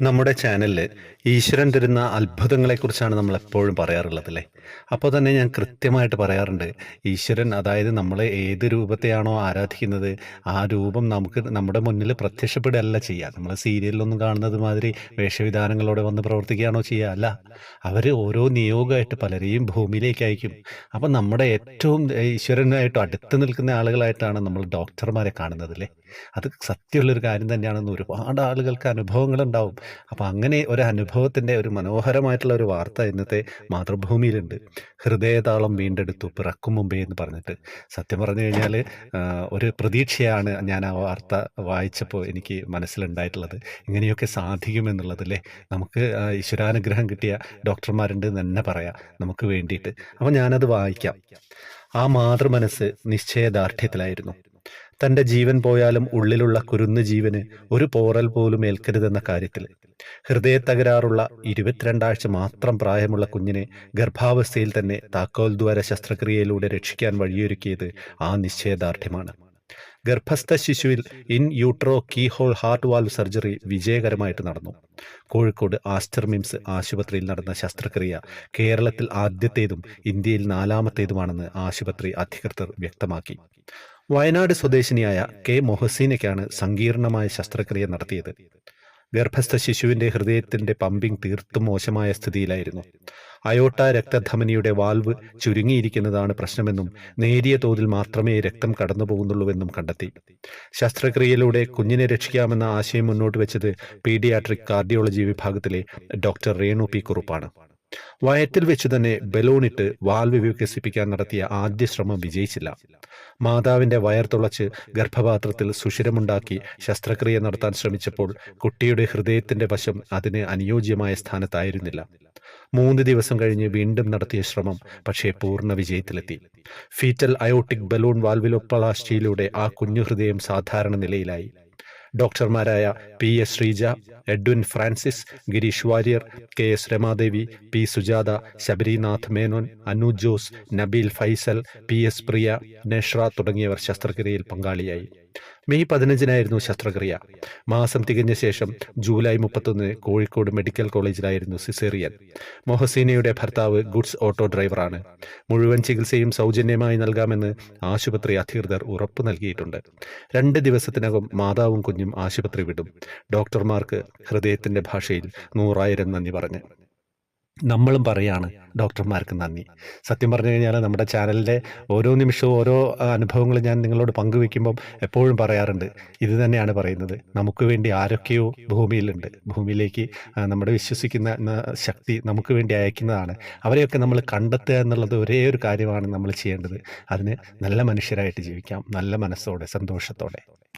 നമ്മുടെ ചാനലിൽ ഈശ്വരൻ തരുന്ന അത്ഭുതങ്ങളെക്കുറിച്ചാണ് നമ്മൾ എപ്പോഴും പറയാറുള്ളത് അല്ലേ അപ്പോൾ തന്നെ ഞാൻ കൃത്യമായിട്ട് പറയാറുണ്ട് ഈശ്വരൻ അതായത് നമ്മൾ ഏത് രൂപത്തെയാണോ ആരാധിക്കുന്നത് ആ രൂപം നമുക്ക് നമ്മുടെ മുന്നിൽ പ്രത്യക്ഷപ്പെടുകയല്ല ചെയ്യുക. നമ്മൾ സീരിയലിലൊന്നും കാണുന്നത് മാതിരി വേഷവിധാനങ്ങളോടെ വന്ന് പ്രവർത്തിക്കുകയാണോ ചെയ്യുക? അല്ല. അവർ ഓരോ നിയോഗമായിട്ട് പലരെയും ഭൂമിയിലേക്ക് അയക്കും അപ്പം നമ്മുടെ ഏറ്റവും ഈശ്വരനായിട്ട് അടുത്ത് നിൽക്കുന്ന ആളുകളായിട്ടാണ് നമ്മൾ ഡോക്ടർമാരെ കാണുന്നത് അല്ലേ? അത് സത്യമുള്ളൊരു കാര്യം തന്നെയാണെന്ന് ഒരുപാട് ആളുകൾക്ക് അനുഭവങ്ങൾ ഉണ്ടാവും അപ്പോൾ അങ്ങനെ ഒരു അനുഭവത്തിന്റെ ഒരു മനോഹരമായിട്ടുള്ള ഒരു വാർത്ത ഇന്നത്തെ മാതൃഭൂമിയിലുണ്ട്. ഹൃദയതാളം വീണ്ടെടുത്തു പിറക്കും മുമ്പേ എന്ന് പറഞ്ഞിട്ട്. സത്യം പറഞ്ഞു കഴിഞ്ഞാൽ ഒരു പ്രതീക്ഷയാണ് ഞാൻ ആ വാർത്ത വായിച്ചപ്പോൾ എനിക്ക് മനസ്സിലുണ്ടായിട്ടുള്ളത്. ഇങ്ങനെയൊക്കെ സാധിക്കുമെന്നുള്ളത് അല്ലേ? നമുക്ക് ഈശ്വരാനുഗ്രഹം കിട്ടിയ ഡോക്ടർമാരുണ്ട് തന്നെ പറയാം. നമുക്ക് വേണ്ടിയിട്ട്. അപ്പോൾ ഞാനത് വായിക്കാം. ആ മാതൃമനസ്സ് നിശ്ചയദാർഢ്യത്തിലായിരുന്നു. തന്റെ ജീവൻ പോയാലും ഉള്ളിലുള്ള കുരുന്ന് ജീവന് ഒരു പോറൽ പോലും ഏൽക്കരുതെന്ന കാര്യത്തിൽ. ഹൃദയ തകരാറുള്ള ഇരുപത്തിരണ്ടാഴ്ച മാത്രം പ്രായമുള്ള കുഞ്ഞിനെ ഗർഭാവസ്ഥയിൽ തന്നെ താക്കോൽ ദ്വാര ശസ്ത്രക്രിയയിലൂടെ രക്ഷിക്കാൻ വഴിയൊരുക്കിയത് ആ നിശ്ചയദാർഢ്യമാണ്. ഗർഭസ്ഥ ശിശുവിൽ in utero keyhole heart valve surgery വിജയകരമായിട്ട് നടന്നു. കോഴിക്കോട് ആസ്റ്റർ മിംസ് ആശുപത്രിയിൽ നടന്ന ശസ്ത്രക്രിയ കേരളത്തിൽ ആദ്യത്തേതും ഇന്ത്യയിൽ നാലാമത്തേതുമാണെന്ന് ആശുപത്രി അധികൃതർ വ്യക്തമാക്കി. വയനാട് സ്വദേശിനിയായ കെ മൊഹസീനയ്ക്കാണ് സങ്കീർണമായ ശസ്ത്രക്രിയ നടത്തിയത്. ഗർഭസ്ഥ ശിശുവിന്റെ ഹൃദയത്തിന്റെ പമ്പിംഗ് തീർത്തും മോശമായ സ്ഥിതിയിലായിരുന്നു. അയോട്ട രക്തധമനിയുടെ വാൽവ് ചുരുങ്ങിയിരിക്കുന്നതാണ് പ്രശ്നമെന്നും നേരിയ തോതിൽ മാത്രമേ രക്തം കടന്നു പോകുന്നുള്ളൂവെന്നും കണ്ടെത്തി. ശസ്ത്രക്രിയയിലൂടെ കുഞ്ഞിനെ രക്ഷിക്കാമെന്ന ആശയം മുന്നോട്ട് വെച്ചത് പീഡിയാട്രിക് കാർഡിയോളജി വിഭാഗത്തിലെ ഡോക്ടർ രേണു പി കുറുപ്പാണ്. വയറ്റിൽ വെച്ച് തന്നെ ബലൂണിട്ട് വാൽവ് വികസിപ്പിക്കാൻ നടത്തിയ ആദ്യ ശ്രമം വിജയിച്ചില്ല. മാതാവിന്റെ വയർ തുളച്ച് ഗർഭപാത്രത്തിൽ സുഷിരമുണ്ടാക്കി ശസ്ത്രക്രിയ നടത്താൻ ശ്രമിച്ചപ്പോൾ കുട്ടിയുടെ ഹൃദയത്തിന്റെ വശം അതിന് അനുയോജ്യമായ സ്ഥാനത്തായിരുന്നില്ല. മൂന്ന് ദിവസം കഴിഞ്ഞ് വീണ്ടും നടത്തിയ ശ്രമം പക്ഷേ പൂർണ വിജയത്തിലെത്തി. ഫീറ്റൽ അയോട്ടിക് ബലൂൺ വാൽവിലോപ്ലാസ്റ്റിയിലൂടെ ആ കുഞ്ഞു ഹൃദയം സാധാരണ നിലയിലായി. ഡോക്ടർമാരായ P S Sreeja Edwin Francis Girish Warrier K S Ramadevi P Sujatha Sabarinath Menon Anu Jose Nabeel Faisal P S Priya Neshra തുടങ്ങിയവർ ശസ്ത്രക്രിയയിൽ പങ്കാളിയായി. മെയ് പതിനഞ്ചിനായിരുന്നു ശസ്ത്രക്രിയ. മാസം തികഞ്ഞ ശേഷം ജൂലൈ മുപ്പത്തൊന്നിന് കോഴിക്കോട് മെഡിക്കൽ കോളേജിലായിരുന്നു സിസേറിയൻ. മൊഹസീനയുടെ ഭർത്താവ് ഗുഡ്സ് ഓട്ടോ ഡ്രൈവറാണ്. മുഴുവൻ ചികിത്സയും സൗജന്യമായി നൽകാമെന്ന് ആശുപത്രി അധികൃതർ ഉറപ്പു നൽകിയിട്ടുണ്ട്. രണ്ട് ദിവസത്തിനകം മാതാവും കുഞ്ഞും ആശുപത്രി വിടും. ഡോക്ടർമാർക്ക് ഹൃദയത്തിന്റെ ഭാഷയിൽ നൂറായിരം നന്ദി പറഞ്ഞ്. നമ്മളും പറയാണ് ഡോക്ടർമാർക്ക് നന്ദി. സത്യം പറഞ്ഞു കഴിഞ്ഞാൽ നമ്മുടെ ചാനലിന്റെ ഓരോ നിമിഷവും ഓരോ അനുഭവങ്ങൾ ഞാൻ നിങ്ങളോട് പങ്കുവെക്കുമ്പം എപ്പോഴും പറയാറുണ്ട്. ഇത് തന്നെയാണ് പറയുന്നത്. നമുക്ക് വേണ്ടി ആരൊക്കെയോ ഭൂമിയിലുണ്ട്. ഭൂമിയിലേക്ക് നമ്മുടെ വിശ്വസിക്കുന്ന ശക്തി നമുക്ക് വേണ്ടി അയക്കുന്നതാണ്. അവരെയൊക്കെ നമ്മൾ കണ്ടെത്തുക എന്നുള്ളത് ഒരേ ഒരു കാര്യമാണ് നമ്മൾ ചെയ്യേണ്ടത്. അതിന് നല്ല മനുഷ്യരായിട്ട് ജീവിക്കാം. നല്ല മനസ്സോടെ സന്തോഷത്തോടെ.